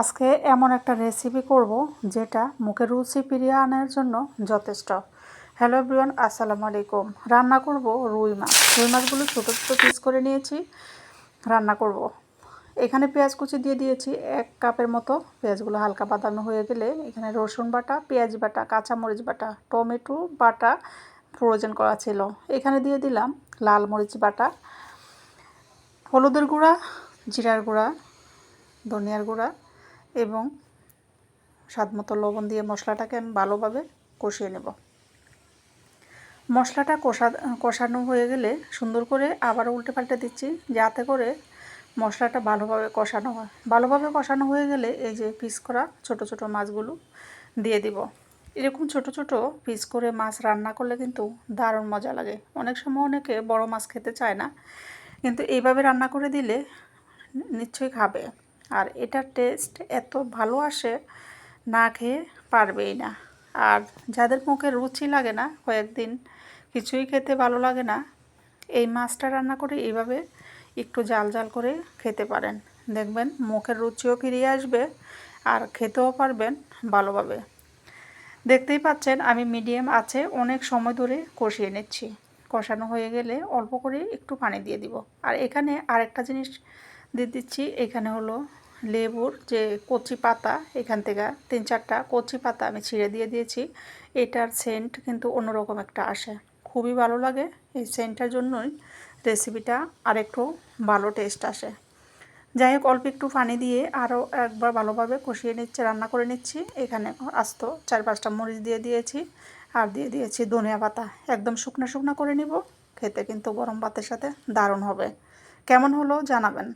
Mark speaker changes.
Speaker 1: আজকে এমন একটা রেসিপি করব যেটা মুখে রুচি ফিরিয়ে আনার জন্য যথেষ্ট। হ্যালো এভরিওয়ান আসসালামু আলাইকুম। রান্না করব রুই মাছ। রুই মাছগুলো ছোটো ছোটো পিস করে নিয়েছি। রান্না করব। এখানে পেঁয়াজ কুচি দিয়ে দিয়েছি। এক কাপের মতো পেঁয়াজগুলো হালকা বাদামি হয়ে গেলে এখানে রসুন বাটা, পেঁয়াজ বাটা, কাঁচামরিচ বাটা, টমেটো বাটা প্রয়োজন করা ছিল। এখানে দিয়ে দিলাম লাল মরিচ বাটা, হলুদের গুঁড়া, জিরার গুঁড়া, ধনিয়ার গুঁড়া এবং স্বাদমতো লবণ দিয়ে মশলাটাকে আমি ভালোভাবে কষিয়ে নেব। মশলাটা কষা, কষানো হয়ে গেলে সুন্দর করে আবার উল্টে পাল্টে দিচ্ছি যাতে করে মশলাটা ভালোভাবে কষানো হয়। ভালোভাবে কষানো হয়ে গেলে এই যে পিস করা ছোট ছোট মাছগুলো দিয়ে দিব। এরকম ছোট ছোট পিস করে মাছ রান্না করলে কিন্তু দারুণ মজা লাগে। অনেক সময় অনেকে বড় মাছ খেতে চায় না, কিন্তু এইভাবে রান্না করে দিলে নিশ্চয়ই খাবে। আর এটার টেস্ট এত ভালো আসে, না খেয়ে পারবেই না। আর যাদের মুখে রুচি লাগে না কয়েকদিন, কিছুই খেতে ভালো লাগে না, এই মাছটা রান্না করে এইভাবে একটু জাল জাল করে খেতে পারেন। দেখবেন মুখের রুচিও ফিরিয়ে আসবে আর খেতেও পারবেন ভালোভাবে। দেখতেই পাচ্ছেন আমি মিডিয়াম আছে, অনেক সময় ধরে কষিয়ে নিচ্ছি। কষানো হয়ে গেলে অল্প করে একটু পানি দিয়ে দিব। আর এখানে আরেকটা জিনিস দিয়ে দিচ্ছি, এখানে হলো লেবুর যে কচি পাতা, এখান থেকে তিন চারটা কচি পাতা আমি ছিঁড়ে দিয়ে দিয়েছি। এটার সেন্ট কিন্তু অন্যরকম একটা আসে। খুবই ভালো লাগে। এই সেন্টটার জন্যই রেসিপিটা আরেকটু ভালো টেস্ট আসে। যাই হোক, অল্প একটু পানি দিয়ে আরও একবার ভালোভাবে কষিয়ে নিচ্ছে, রান্না করে নিচ্ছি। এখানে আস্ত চার পাঁচটা মরিচ দিয়ে দিয়েছি আর দিয়ে দিয়েছি ধনিয়া পাতা। একদম শুকনো শুকনো করে নিব, খেতে কিন্তু গরম ভাতের সাথে দারুণ হবে। কেমন হলো জানাবেন।